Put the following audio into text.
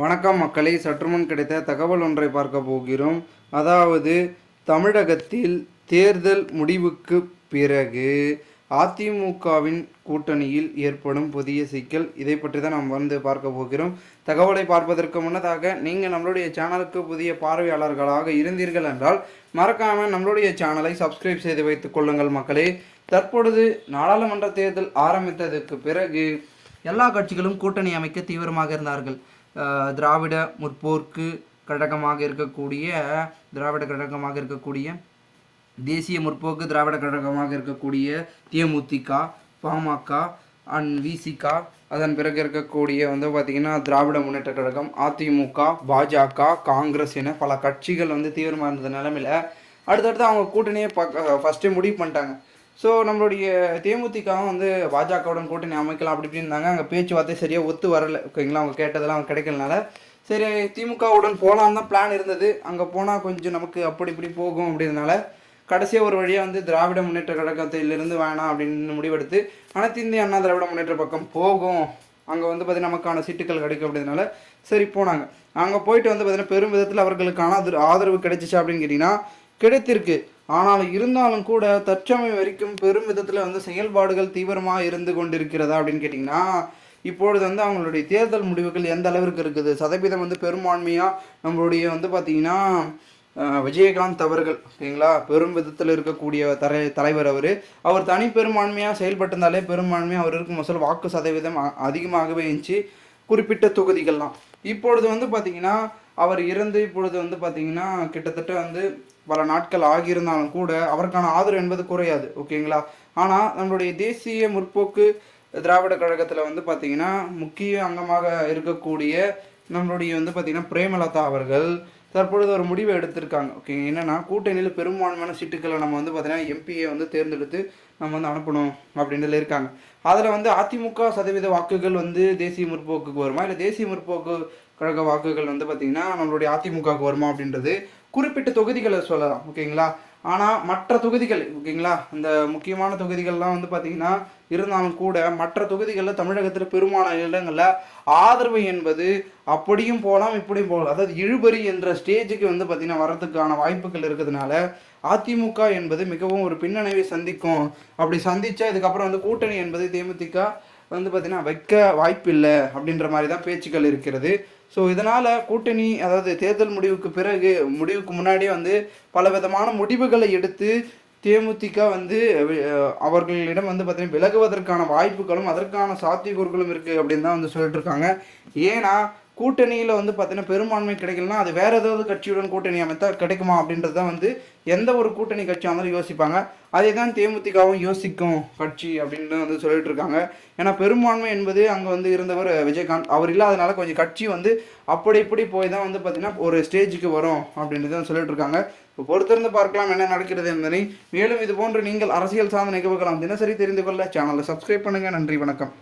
வணக்கம் மக்களை சற்றுமுன் கிடைத்த தகவல் ஒன்றை பார்க்க போகிறோம். அதாவது தமிழகத்தில் தேர்தல் முடிவுக்கு பிறகு அதிமுகவின் கூட்டணியில் ஏற்படும் புதிய சிக்கல். இதை பற்றி தான் நாம் வந்து பார்க்க போகிறோம். தகவலை பார்ப்பதற்கு முன்னதாக நீங்கள் நம்மளுடைய சேனலுக்கு புதிய பார்வையாளர்களாக இருந்தீர்கள் என்றால் மறக்காமல் நம்மளுடைய சேனலை சப்ஸ்கிரைப் செய்து வைத்துக் கொள்ளுங்கள் மக்களே. தற்பொழுது நாடாளுமன்ற தேர்தல் ஆரம்பித்ததற்கு பிறகு எல்லா கட்சிகளும் கூட்டணி அமைக்க தீவிரமாக இருந்தார்கள். திராவிட முற்போக்கு கழகமாக இருக்கக்கூடிய திராவிட கழகமாக இருக்கக்கூடிய தேசிய முற்போக்கு திராவிட கழகமாக இருக்கக்கூடிய தேமுதிக பாமக அண்ட் விசிகா அதன் பிறகு இருக்கக்கூடிய வந்து பார்த்திங்கன்னா திராவிட முன்னேற்ற கழகம் அதிமுக பாஜக காங்கிரஸ் என பல கட்சிகள் வந்து தீவிரமாக இருந்த நிலமையில. அடுத்தடுத்து அவங்க கூட்டணியை பக்க ஃபஸ்ட்டு முடிவு பண்ணிட்டாங்க. ஸோ நம்மளுடைய தேமுதிகவும் வந்து பாஜகவுடன் கூட்டணி அமைக்கலாம் அப்படி இப்படி இருந்தாங்க. அங்கே பேச்சுவார்த்தை சரியாக ஒத்து வரல. ஓகேங்களா? அவங்க கேட்டதெல்லாம் அவங்க கிடைக்கலனால. சரி திமுகவுடன் போகலான்னு தான் பிளான் இருந்தது. அங்கே போனால் கொஞ்சம் நமக்கு அப்படி இப்படி போகும் அப்படின்றனால கடைசியாக ஒரு வழியாக வந்து திராவிட முன்னேற்ற கழகத்திலிருந்து வேணாம் அப்படின்னு முடிவெடுத்து அனைத்து இந்திய அண்ணா திராவிட முன்னேற்ற பக்கம் போகும். அங்கே வந்து பார்த்திங்கன்னா நமக்கான சீட்டுகள் கிடைக்கும் அப்படின்றனால சரி போனாங்க. அங்கே போயிட்டு வந்து பார்த்திங்கன்னா பெரும் விதத்தில் அவர்களுக்கான ஆதரவு கிடைச்சிச்சா அப்படின்னு கேட்டிங்கன்னா கிடைத்திருக்கு. ஆனால் இருந்தாலும் கூட தற்சமயம் வரைக்கும் பெரும் விதத்தில் வந்து செயல்பாடுகள் தீவிரமாக இருந்து கொண்டிருக்கிறதா அப்படின்னு கேட்டிங்கன்னா இப்பொழுது வந்து அவங்களுடைய தேர்தல் முடிவுகள் எந்த அளவிற்கு இருக்குது? சதவீதம் வந்து பெரும்பான்மையாக நம்மளுடைய வந்து பார்த்திங்கன்னா விஜயகாந்த் அவர்கள் ஓகேங்களா பெரும் விதத்தில் இருக்கக்கூடிய தலை தலைவர் அவர். அவர் தனி பெரும்பான்மையாக செயல்பட்டிருந்தாலே பெரும்பான்மையாக அவர் இருக்கும் முதல் வாக்கு சதவீதம் அதிகமாகவே இருந்துச்சு. குறிப்பிட்ட தொகுதிகள்லாம். இப்பொழுது வந்து பார்த்திங்கன்னா அவர் இறந்து இப்பொழுது வந்து பார்த்திங்கன்னா கிட்டத்தட்ட வந்து பல நாட்கள் ஆகியிருந்தாலும் கூட அவருக்கான ஆதரவு என்பது குறையாது ஓகேங்களா? ஆனால் நம்மளுடைய தேசிய முற்போக்கு திராவிட கழகத்தில் வந்து பார்த்திங்கன்னா முக்கிய அங்கமாக இருக்கக்கூடிய நம்மளுடைய வந்து பார்த்திங்கன்னா பிரேமலதா அவர்கள் தற்பொழுது ஒரு முடிவை எடுத்திருக்காங்க ஓகே. என்னென்னா கூட்டணியில் பெரும்பான்மையான சீட்டுக்களை நம்ம வந்து பார்த்தீங்கன்னா எம்பியை வந்து தேர்ந்தெடுத்து நம்ம வந்து அனுப்பணும் அப்படின்றதுல இருக்காங்க. அதில் வந்து அதிமுக சதவீத வாக்குகள் வந்து தேசிய முற்போக்குக்கு வருமா? இல்லை தேசிய முற்போக்கு கழக வாக்குகள் வந்து பார்த்திங்கன்னா நம்மளுடைய அதிமுகவுக்கு வருமா அப்படின்றது குறிப்பிட்ட தொகுதிகளை சொல்லலாம் ஓகேங்களா? ஆனால் மற்ற தொகுதிகள் ஓகேங்களா? இந்த முக்கியமான தொகுதிகள்லாம் வந்து பார்த்திங்கன்னா இருந்தாலும் கூட மற்ற தொகுதிகளில் தமிழகத்தில் பெரும்பாலான இடங்களில் ஆதரவு என்பது அப்படியும் போகலாம் இப்படியும் போகலாம். அதாவது இழுபறி என்ற ஸ்டேஜுக்கு வந்து பார்த்திங்கன்னா வரதுக்கான வாய்ப்புகள் இருக்கிறதுனால அதிமுக என்பது மிகவும் ஒரு பின்னடைவை சந்திக்கும். அப்படி சந்தித்தா இதுக்கப்புறம் வந்து கூட்டணி என்பது தேமுதிக வந்து பார்த்திங்கன்னா வைக்க வாய்ப்பில்லை அப்படின்ற மாதிரி தான் பேச்சுக்கள் இருக்கிறது. ஸோ இதனால் கூட்டணி அதாவது தேர்தல் முடிவுக்கு பிறகு முடிவுக்கு முன்னாடியே வந்து பல விதமான முடிவுகளை எடுத்து தேமுதிக வந்து அவர்களிடம் வந்து பார்த்திங்கன்னா விலகுவதற்கான வாய்ப்புகளும் அதற்கான சாத்தியக்கூறுகளும் இருக்குது அப்படின்னு தான் வந்து சொல்லிட்டு இருக்காங்க. ஏன்னா கூட்டணியில் வந்து பார்த்தீங்கன்னா பெரும்பான்மை கிடைக்கலனா அது வேறு ஏதாவது கட்சியுடன் கூட்டணி அமைத்தால் கிடைக்குமா அப்படின்றது தான் வந்து எந்த ஒரு கூட்டணி கட்சியாக இருந்தாலும் யோசிப்பாங்க. அதே தான் தேமுதிகவும் யோசிக்கும் கட்சி அப்படின்னு வந்து சொல்லிட்டு இருக்காங்க. ஏன்னா பெரும்பான்மை என்பது அங்கே வந்து இருந்தவர் விஜயகாந்த். அவர் இல்லாதனால கொஞ்சம் கட்சி வந்து அப்படி இப்படி போய் தான் வந்து பார்த்தீங்கன்னா ஒரு ஸ்டேஜுக்கு வரும் அப்படின்றது தான் சொல்லிட்டு இருக்காங்க. இப்போ பொறுத்திருந்து பார்க்கலாம் என்ன நடக்கிறது என்பதை. மேலும் இது போன்று நீங்கள் அரசியல் சார்ந்த நிகழ்வுகளாம் தினசரி தெரிந்து கொள்ள சேனலை சப்ஸ்கிரைப் பண்ணுங்கள் நன்றி வணக்கம்.